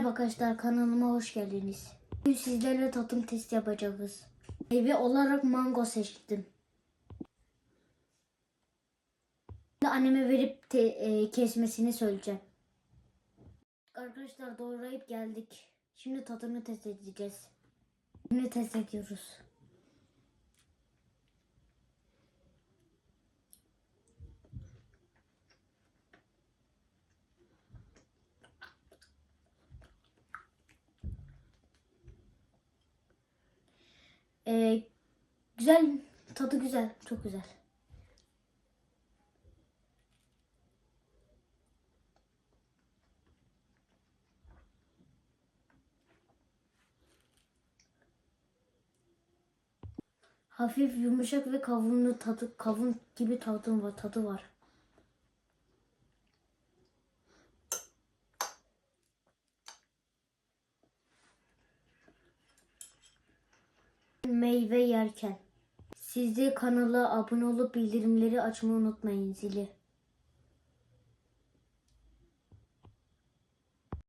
Merhaba arkadaşlar kanalıma hoş geldiniz. Bugün sizlerle tatım testi yapacağız. Meyve olarak mango seçtim. Şimdi anneme verip e, kesmesini söyleyeceğim. Arkadaşlar doğrayıp geldik. Şimdi tadını test edeceğiz. Şimdi test ediyoruz. Güzel, tadı güzel, çok güzel. Hafif yumuşak ve kavunlu tadı, kavun gibi tadı var, tadı var. Meyve yerken. Siz de kanala abone olup bildirimleri açmayı unutmayın zili.